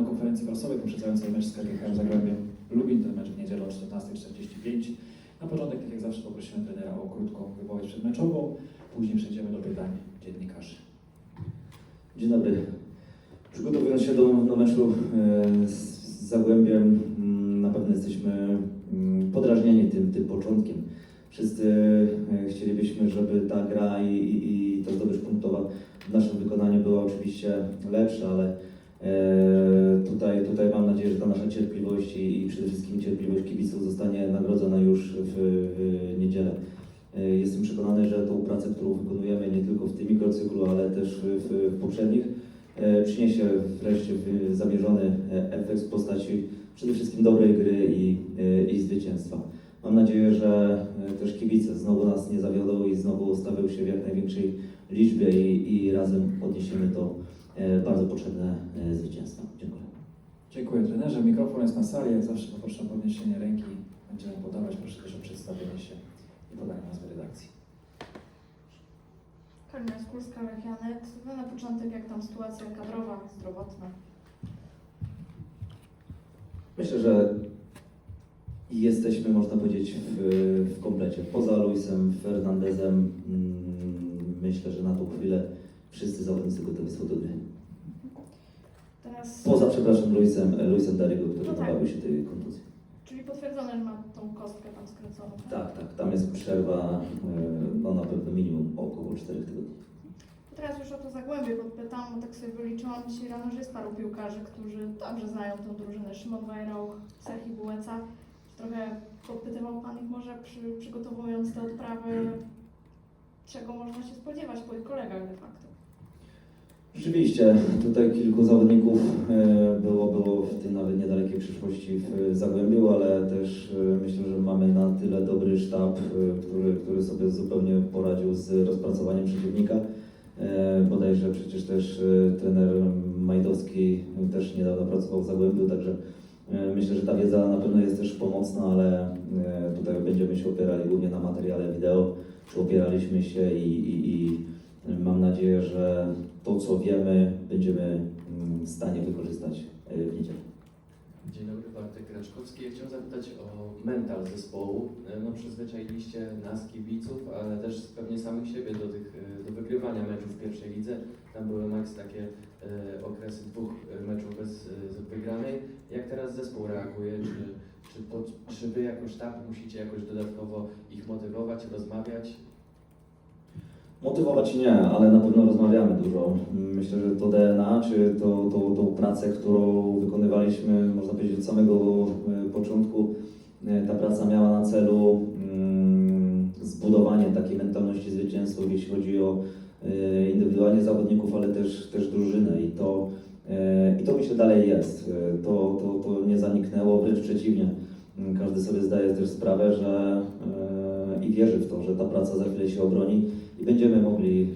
Na konferencji prasowej poprzedzającej mecz z KGHM Zagłębiem Lubin, ten mecz w niedzielę o 14.45. Na początek, tak jak zawsze, poprosimy trenera o krótką wypowiedź przedmeczową, później przejdziemy do pytań dziennikarzy. Dzień dobry. Przygotowując się do, do meczu e, z z Zagłębiem, mm, na pewno jesteśmy mm, podrażnieni tym, tym początkiem. Wszyscy e, chcielibyśmy, żeby ta gra i, i, i ta zdobycz punktowa w naszym wykonaniu była oczywiście lepsza, ale tutaj, tutaj mam nadzieję, że ta nasza cierpliwość i, przede wszystkim cierpliwość kibiców zostanie nagrodzona już w, w niedzielę. E, Jestem przekonany, że tą pracę, którą wykonujemy nie tylko w tym mikrocyklu, ale też w, w, poprzednich, e, przyniesie wreszcie zamierzony e, efekt w postaci przede wszystkim dobrej gry i, e, i zwycięstwa. Mam nadzieję, że e, też kibice znowu nas nie zawiodą i znowu stawią się w jak największej liczbie i, i razem odniesiemy to e, bardzo potrzebne e, zwycięstwo. Dziękuję. Dziękuję trenerze. Mikrofon jest na sali. Jak zawsze poproszę o podniesienie ręki. Będziemy podawać. Proszę też o przedstawienie się i podanie nazwy redakcji. Karolina Skórska, Lechianet. No na początek jak tam sytuacja kadrowa, zdrowotna? Myślę, że jesteśmy, można powiedzieć, w, w komplecie. Poza Luisem Fernandezem, mm, myślę, że na tą chwilę wszyscy zawodnicy gotowi są do gry. Teraz, Poza, przepraszam, Luisem, Luisem Darigo, który No tak. się tej kontuzji. czyli potwierdzone, że ma tą kostkę tam skraconą. Tak, tak, tam jest przerwa, e, no na pewno minimum około 4 tygodni. Teraz już o to Zagłębie podpytam, bo tak sobie wyliczyłam dzisiaj rano, że jest paru piłkarzy, którzy dobrze znają tę drużynę. Szymon Wajrauch, Serhi Bułeca. Trochę podpytywał Pan ich może przy, przygotowując te odprawy, czego można się spodziewać po ich kolegach de facto. Rzeczywiście, tutaj kilku zawodników e, było, było w tej nawet niedalekiej przyszłości w Zagłębiu, ale też e, myślę, że mamy na tyle dobry sztab, e, który, który sobie zupełnie poradził z rozpracowaniem przeciwnika. E, Bodajże przecież też e, trener Majdowski też niedawno pracował w Zagłębiu, także e, myślę, że ta wiedza na pewno jest też pomocna, ale e, tutaj będziemy się opierali głównie na materiale wideo, czy opieraliśmy się i, i, i Mam nadzieję, że to, co wiemy, będziemy mm, w stanie wykorzystać e, w niedzielę. Dzień dobry, Bartek Raczkowski. Ja chciałem zapytać o mental zespołu. E, No, przyzwyczailiście nas, kibiców, ale też pewnie samych siebie do, tych, e, do wygrywania meczów w pierwszej lidze. Tam były maks takie e, okresy dwóch meczów bez, e, wygranej. Jak teraz zespół reaguje? Czy, czy, to, czy wy jako sztab musicie jakoś dodatkowo ich motywować, rozmawiać? Motywować nie, ale na pewno rozmawiamy dużo. Myślę, że to DNA, czy to, to, tą pracę, którą wykonywaliśmy, można powiedzieć, od samego e, początku, e, ta praca miała na celu mm, zbudowanie takiej mentalności zwycięzców, jeśli chodzi o e, indywidualnie zawodników, ale też, też drużynę i to, i to myślę dalej jest. To, to, to nie zaniknęło, wręcz przeciwnie. Każdy sobie zdaje też sprawę, że e, i wierzy w to, że ta praca za chwilę się obroni i będziemy mogli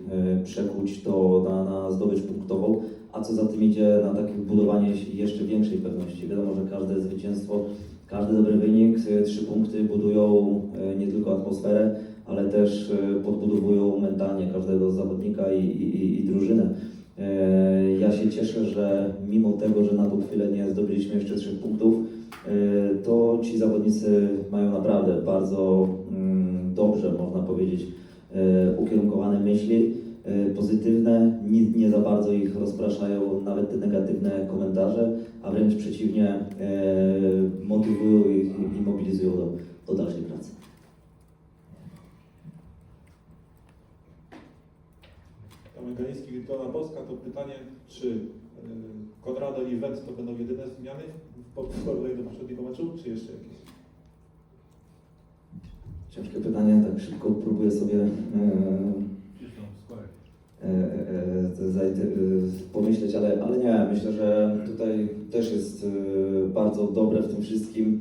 e, przekuć to na, na zdobycz punktową, a co za tym idzie na takie budowanie jeszcze większej pewności. Wiadomo, że każde zwycięstwo, każdy dobry wynik, e, trzy punkty budują nie tylko atmosferę, ale też podbudowują mentalnie każdego zawodnika i, i, i- drużynę. Ja się cieszę, że mimo tego, że na tą chwilę nie zdobyliśmy jeszcze trzech punktów, to ci zawodnicy mają naprawdę bardzo mm, dobrze, można powiedzieć, e, ukierunkowane myśli, e, pozytywne, nie, nie za bardzo ich rozpraszają nawet te negatywne komentarze, a wręcz przeciwnie, motywują ich i mobilizują do, do dalszej pracy. Tomek Galiński, Wirtualna to pytanie, czy y, Konrado i Went to będą jedyne zmiany porównaniu do poprzedniego meczu, czy jeszcze jakieś? Ciężkie pytanie, tak szybko próbuję sobie e, e, e, e, pomyśleć, ale, ale nie, myślę, że tutaj też jest e, bardzo dobre w tym wszystkim,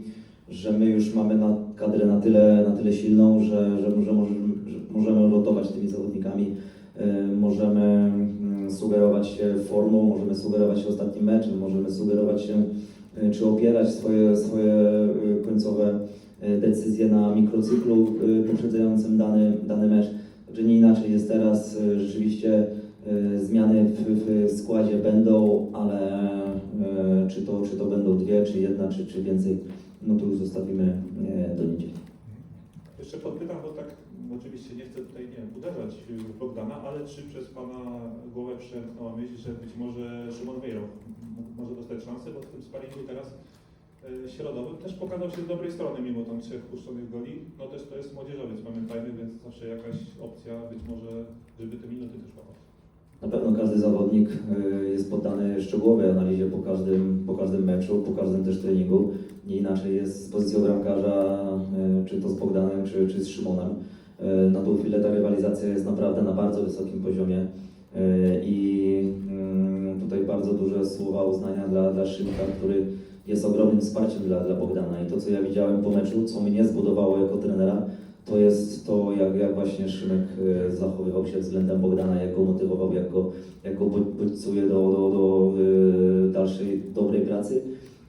że my już mamy na kadrę na tyle, na tyle silną, że, że, że, możemy, że możemy rotować tymi zawodnikami, e, możemy mm, sugerować się formą, możemy sugerować się ostatnim meczem, możemy sugerować się, czy opierać swoje, swoje e, końcowe e, decyzje na mikrocyklu e, poprzedzającym dany, dany mecz. Że nie inaczej jest teraz, e, rzeczywiście e, zmiany w, w składzie będą, ale e, e, czy, to, czy to będą dwie, czy jedna, czy, czy więcej, no to już zostawimy e, do niedzieli. Jeszcze podpytam, bo tak oczywiście nie chcę tutaj nie wiem, uderzać w Bogdana, ale czy przez Pana głowę przemknęła myśl, że być może Szymon Wejroch może dostać szansę, bo w tym sparingu teraz e, środowym też pokazał się z dobrej strony, mimo tam trzech puszczonych goli. No też to jest młodzieżowiec, pamiętajmy, więc zawsze jakaś opcja być może, żeby te minuty też łapać. Na pewno każdy zawodnik y, jest poddany szczegółowej analizie po każdym, po każdym meczu, po każdym też treningu. Nie inaczej jest z pozycją bramkarza, y, czy to z Bogdanem, czy, czy z Szymonem. Na tą chwilę ta rywalizacja jest naprawdę na bardzo wysokim poziomie i mm, tutaj bardzo duże słowa uznania dla, dla Szymka, który jest ogromnym wsparciem dla, dla Bogdana. I to, co ja widziałem po meczu, co mnie zbudowało jako trenera, to jest to, jak, jak właśnie Szymek e, zachowywał się względem Bogdana, jak go motywował, jak go, jak go bod- bodźcuje do, do, do e, dalszej dobrej pracy.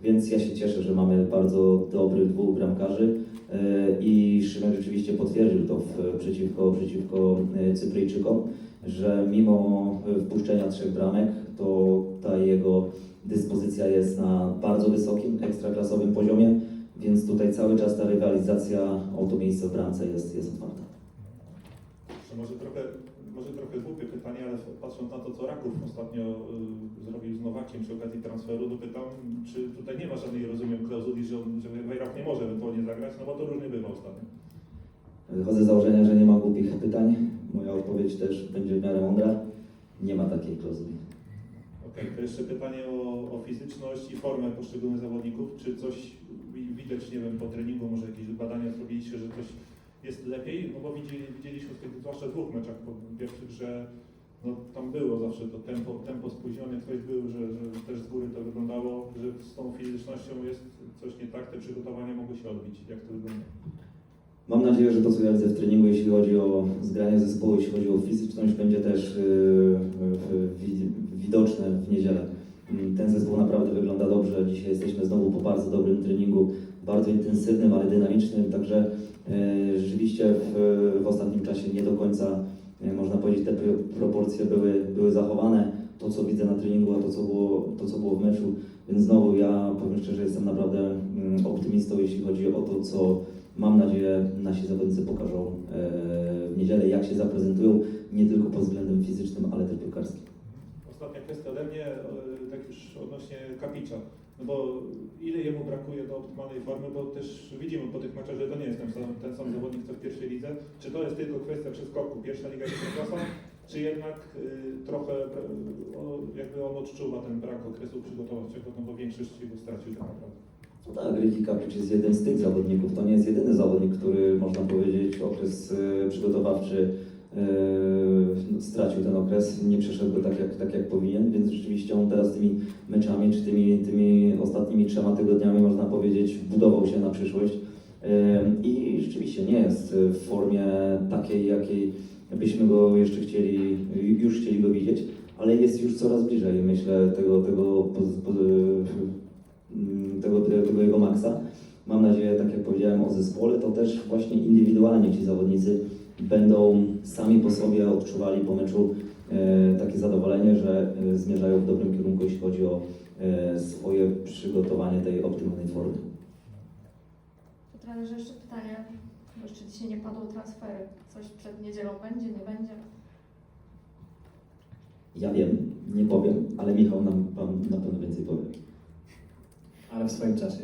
Więc ja się cieszę, że mamy bardzo dobrych dwóch bramkarzy e, i Szymek rzeczywiście potwierdził to w, przeciwko, przeciwko e, Cypryjczykom, że mimo e, wpuszczenia trzech bramek, to ta jego dyspozycja jest na bardzo wysokim, ekstraklasowym poziomie. Więc tutaj cały czas ta rywalizacja o to miejsce w bramce jest, jest otwarta. Może trochę, może trochę głupie pytanie, ale patrząc na to, co Raków ostatnio y, zrobił z Nowakiem przy okazji transferu, to pytam, czy tutaj nie ma żadnej, rozumiem, klauzuli, że, on, że nie może ewentualnie zagrać, no bo to różnie bywa ostatnio. Wychodzę z założenia, że nie ma głupich pytań. Moja odpowiedź też będzie w miarę mądra. Nie ma takiej klauzuli. Okej, to jeszcze pytanie o, o fizyczność i formę poszczególnych zawodników. Czy coś wi- widać, nie wiem, po treningu, może jakieś badania zrobiliście, że coś jest lepiej? No bo widzieli, widzieliśmy w tych zwłaszcza dwóch meczach pierwszych, że no, tam było zawsze to tempo, tempo spóźnione, ktoś był, że, że też z góry to wyglądało, że z tą fizycznością jest coś nie tak, te przygotowania mogły się odbić. Jak to wygląda? Mam nadzieję, że to, co ja widzę w treningu, jeśli chodzi o zgranie zespołu, jeśli chodzi o fizyczność, będzie też w- wi- widoczne w niedzielę. Mm, Ten zespół naprawdę wygląda dobrze. Dzisiaj jesteśmy znowu po bardzo dobrym treningu, bardzo intensywnym, ale dynamicznym. Także yy, rzeczywiście w, w ostatnim czasie nie do końca, można powiedzieć, te pro- proporcje były, były zachowane. To, co widzę na treningu, a to, co było, to, co było w meczu. Więc znowu ja powiem szczerze, jestem naprawdę mm, optymistą, jeśli chodzi o to, co Mam nadzieję, nasi zawodnicy pokażą e, w niedzielę, jak się zaprezentują, nie tylko pod względem fizycznym, ale też piłkarskim. Ostatnia kwestia ode mnie, e, tak już odnośnie Kapicza. No bo ile jemu brakuje do optymalnej formy, bo też widzimy po tych meczach, że to nie jest ten sam, ten sam zawodnik, co w pierwszej lidze. Czy to jest tylko kwestia przeskoku, pierwsza liga jest klasa, czy jednak y, trochę y, o, jakby on odczuwa ten brak okresu przygotowawczego, no bo większość jego stracił tak naprawdę. Tak, Ricky Kapicz jest jeden z tych zawodników. To nie jest jedyny zawodnik, który można powiedzieć okres e, przygotowawczy e, stracił ten okres, nie przeszedł tak jak, tak jak powinien, więc rzeczywiście on teraz tymi meczami, czy tymi, tymi ostatnimi trzema tygodniami, można powiedzieć, budował się na przyszłość. E, I rzeczywiście nie jest w formie takiej, jakiej byśmy go jeszcze chcieli, już chcieli go widzieć, ale jest już coraz bliżej, myślę, tego, tego, tego, tego jego maksa. Mam nadzieję, tak jak powiedziałem o zespole, to też właśnie indywidualnie ci zawodnicy będą sami po sobie odczuwali po meczu e, takie zadowolenie, że e, zmierzają w dobrym kierunku, jeśli chodzi o e, swoje przygotowanie tej optymalnej formy. Trenerze jeszcze pytanie, bo jeszcze dzisiaj nie padło transfery. Coś przed niedzielą będzie, nie będzie? Ja wiem, nie powiem, ale Michał nam Wam na pewno więcej powie. Ale w swoim czasie.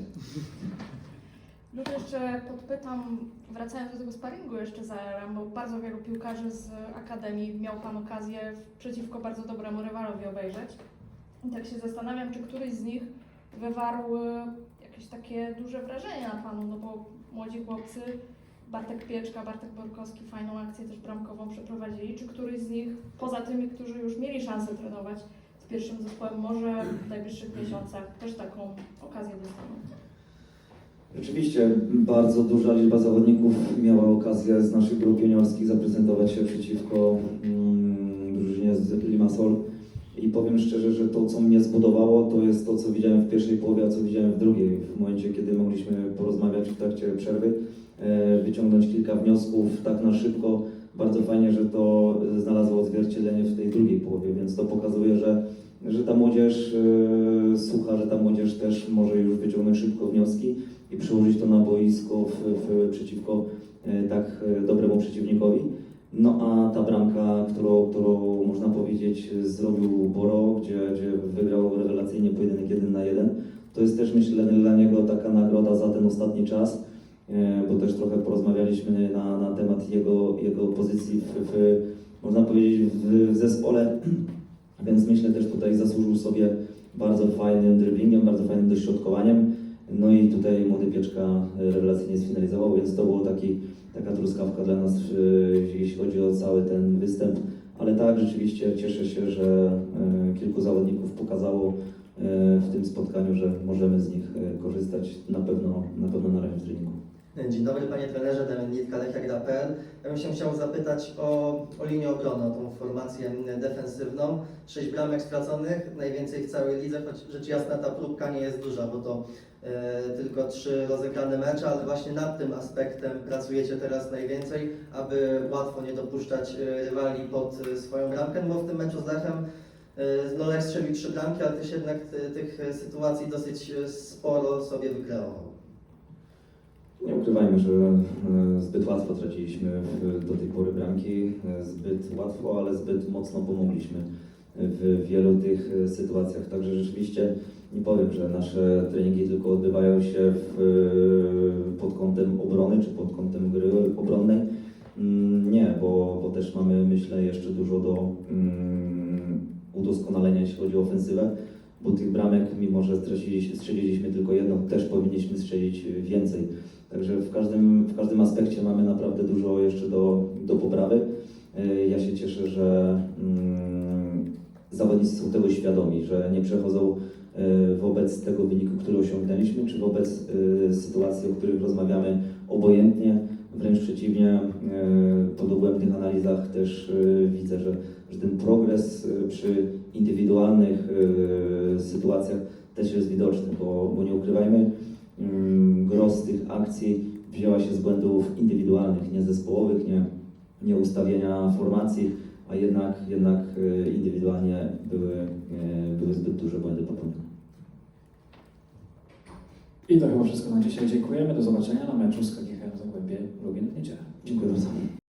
No to jeszcze podpytam, wracając do tego sparingu jeszcze za Erem, bo bardzo wielu piłkarzy z Akademii miał Pan okazję przeciwko bardzo dobremu rywalowi obejrzeć. I tak się zastanawiam, czy któryś z nich wywarł e, jakieś takie duże wrażenie na Panu, no bo młodzi chłopcy, Bartek Pieczka, Bartek Borkowski fajną akcję też bramkową przeprowadzili. Czy któryś z nich, poza tymi, którzy już mieli szansę trenować pierwszym zespołem, może w najbliższych miesiącach też taką okazję dostaną? Rzeczywiście bardzo duża liczba zawodników miała okazję z naszych grup juniorskich zaprezentować się przeciwko mm, drużynie z Limassol i powiem szczerze, że to co mnie zbudowało to jest to co widziałem w pierwszej połowie, a co widziałem w drugiej. W momencie kiedy mogliśmy porozmawiać w trakcie przerwy, e, wyciągnąć kilka wniosków tak na szybko. Bardzo fajnie, że to znalazło odzwierciedlenie w tej drugiej połowie, więc to pokazuje, że że ta młodzież e, słucha, że ta młodzież też może już wyciągnąć szybko wnioski i przełożyć to na boisko w, w, przeciwko e, tak e, dobremu przeciwnikowi. No a ta bramka, którą, którą można powiedzieć zrobił Boro, gdzie, gdzie wygrał rewelacyjnie pojedynek 1 na 1, to jest też myślę dla niego taka nagroda za ten ostatni czas, bo też trochę porozmawialiśmy na, na temat jego, jego pozycji w, w można powiedzieć w, w zespole, więc myślę też tutaj zasłużył sobie bardzo fajnym driblingiem, bardzo fajnym dośrodkowaniem. No i tutaj młody Pieczka rewelacyjnie sfinalizował, więc to było taki, taka truskawka dla nas, e, jeśli chodzi o cały ten występ. Ale tak, rzeczywiście cieszę się, że e, kilku zawodników pokazało e, w tym spotkaniu, że możemy z nich e, korzystać na pewno na, pewno na razie w treningu. Dzień dobry Panie Trenerze, Damian Nitka, Lechia Gra.pl. Ja bym się chciał zapytać o, o linię obrony, o tą formację defensywną. Sześć bramek straconych, najwięcej w całej lidze, choć rzecz jasna ta próbka nie jest duża, bo to e, tylko trzy rozegrane mecze, ale właśnie nad tym aspektem pracujecie teraz najwięcej, aby łatwo nie dopuszczać e, rywali pod e, swoją bramkę, no bo w tym meczu z Lechem no Lech strzelił trzy bramki, ale też jednak ty- tych sytuacji dosyć sporo sobie wykreował. Nie ukrywajmy, że e, zbyt łatwo traciliśmy do tej pory bramki, e, zbyt łatwo, ale zbyt mocno pomogliśmy w wielu tych e, sytuacjach. Także rzeczywiście nie powiem, że nasze treningi tylko odbywają się w, pod kątem obrony czy pod kątem gry obronnej. Mm, Nie, bo, bo też mamy myślę jeszcze dużo do mm, udoskonalenia, jeśli chodzi o ofensywę bo tych bramek, mimo że strzeliliśmy tylko jedną, też powinniśmy strzelić więcej. Także w każdym, w każdym aspekcie mamy naprawdę dużo jeszcze do, do poprawy. E, Ja się cieszę, że mm, zawodnicy są tego świadomi, że nie przechodzą e, wobec tego wyniku, który osiągnęliśmy, czy wobec e, sytuacji, o których rozmawiamy obojętnie. Wręcz przeciwnie, po dogłębnych analizach też widzę, że, że ten progres przy indywidualnych sytuacjach też jest widoczny, bo, bo nie ukrywajmy, Mm, gros tych akcji wzięła się z błędów indywidualnych, nie zespołowych, nie, nie ustawienia formacji, a jednak, jednak e, indywidualnie były, e, były zbyt duże błędy popełnione. I to chyba wszystko na dzisiaj. Dziękujemy. Do zobaczenia na meczu z KGHM Zagłębie Lubin w niedzielę. Dziękuję bardzo.